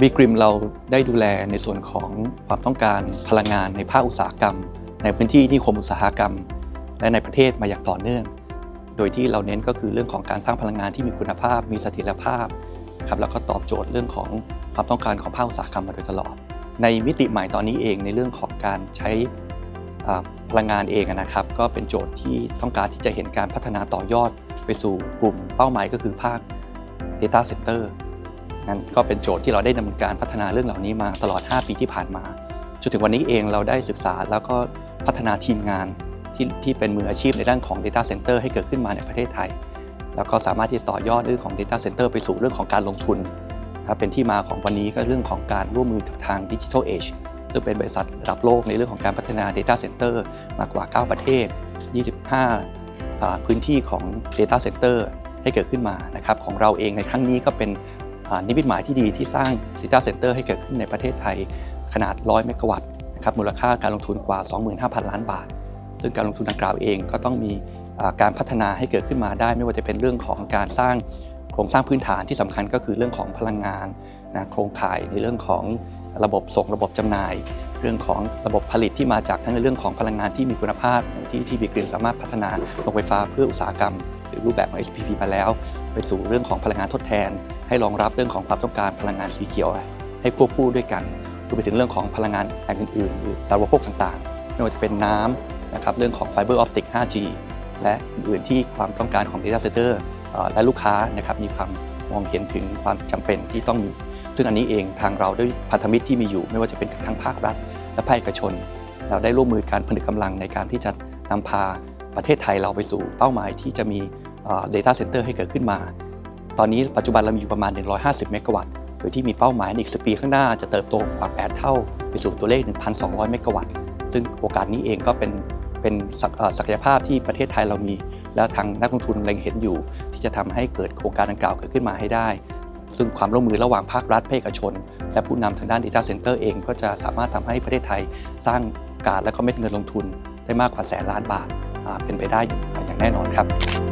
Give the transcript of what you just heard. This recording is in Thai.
บีกริมเราได้ดูแลในส่วนของความต้องการพลังงานในภาคอุตสาหกรรม ในพื้นที่นิคมอุตสาหกรรม และในประเทศมาอย่างต่อเนื่อง โดยที่เราเน้นก็คือเรื่องของการสร้างพลังงานที่มีคุณภาพ มีเสถียรภาพครับแล้วก็ตอบโจทย์เรื่องของความต้องการของภาคอุตสาหกรรมมาโดยตลอด ในมิติใหม่ตอนนี้เองในเรื่องของการใช้พลังงานเองนะครับ ก็เป็นโจทย์ที่ต้องการที่จะเห็นการพัฒนาต่อยอดไปสู่กลุ่มเป้าหมายก็คือภาค Data Center นั่นก็เป็นโจทย์ที่เราได้ดำเนินการพัฒนาเรื่องเหล่านี้มาตลอด 5 ปีที่ผ่านมา จนถึงวันนี้เองเราได้ศึกษาแล้วก็พัฒนาทีมงานที่ที่เป็นมืออาชีพในด้านของ Data Center ให้เกิดขึ้นมาในประเทศไทย แล้วก็สามารถที่จะต่อยอดเรื่องของ Data Center ไปสู่เรื่องของการลงทุนนะครับเป็นที่มาของวันนี้ก็เรื่องของการร่วมมือกับทาง Digital Age ซึ่งเป็นบริษัทระดับโลกในเรื่องของการพัฒนา Data Center มากกว่า 9 ประเทศ 25อ่าพื้นที่ของ Data Center ให้เกิดขึ้นมานะครับของเราเองในครั้งนี้ก็เป็น นิมิตหมายที่ดีที่สร้าง Data Center ให้เกิดขึ้นในประเทศไทยขนาด 100 เมกะวัตต์นะครับมูลค่าการลงทุนกว่า 25,000 ล้านบาท ซึ่งการลงทุนดังกล่าวเองก็ต้องมีการพัฒนาให้เกิดขึ้นมาได้ ไม่ว่าจะเป็นเรื่องของการสร้างโครงสร้างพื้นฐานที่สำคัญก็คือเรื่องของพลังงานนะโครงข่ายในเรื่องของระบบส่งระบบจำหน่าย เรื่องของระบบผลิตที่มาจากทั้งในเรื่องของพลังงานที่มีคุณภาพอย่ที่ที่บีกรีนสามารถพัฒนาโรงไฟฟ้าเพื่ออุตสาหกรรม รือรูปแบบของ HPP มาแล้ว ไปสู่เรื่องของพลังงานทดแทน ให้รองรับเรื่องของความต้องการพลังงานสีเขียว ให้ควบคู่ด้วยกันรวมไปถึงเรื่องของพลังงานแห่งอื่นๆหรือสาธารณูปโภคต่างๆ ไม่ว่าจะเป็นน้ำนะครับเรื่องของไฟเบอร์ออปติก 5G และอื่นๆที่ความต้องการของ Data Center และลูกค้านะครับมีความมองเห็นถึงความจำเป็นที่ต้องมี ซึ่งอันนี้เองทางเราด้วยพันธมิตรที่มีอยู่ ไม่ว่าจะเป็นทั้งภาครัฐ และภาคเอกชน เราได้ร่วมมือการผนึกกำลังในการที่จะนำพาประเทศไทยเราไปสู่เป้าหมายที่จะมี Data Center ให้เกิดขึ้นมา ตอนนี้ปัจจุบันเรามีอยู่ประมาณ 150 เมกะวัตต์ โดยที่มีเป้าหมายในอีก10ปีข้างหน้าจะเติบโตกว่า 8 เท่า ไปสู่ตัวเลข 1,200 เมกะวัตต์ ซึ่งโอกาสนี้เองก็เป็นเป็นศักยภาพที่ประเทศไทยเรามี แล้วทางนักลงทุนเล็งเห็นอยู่ ที่จะทำให้เกิดโครงการดังกล่าวเกิดขึ้นมาให้ได้ ซึ่งความร่วมมือระหว่างภาครัฐภาคเอกชน และผู้นำทางด้าน Data Center เองก็จะสามารถทำให้ประเทศไทยสร้างกาสและก็เม็ดเงินลงทุนได้มากกว่าแสนล้านบาทเป็นไปได้อย่างแน่นอนครับ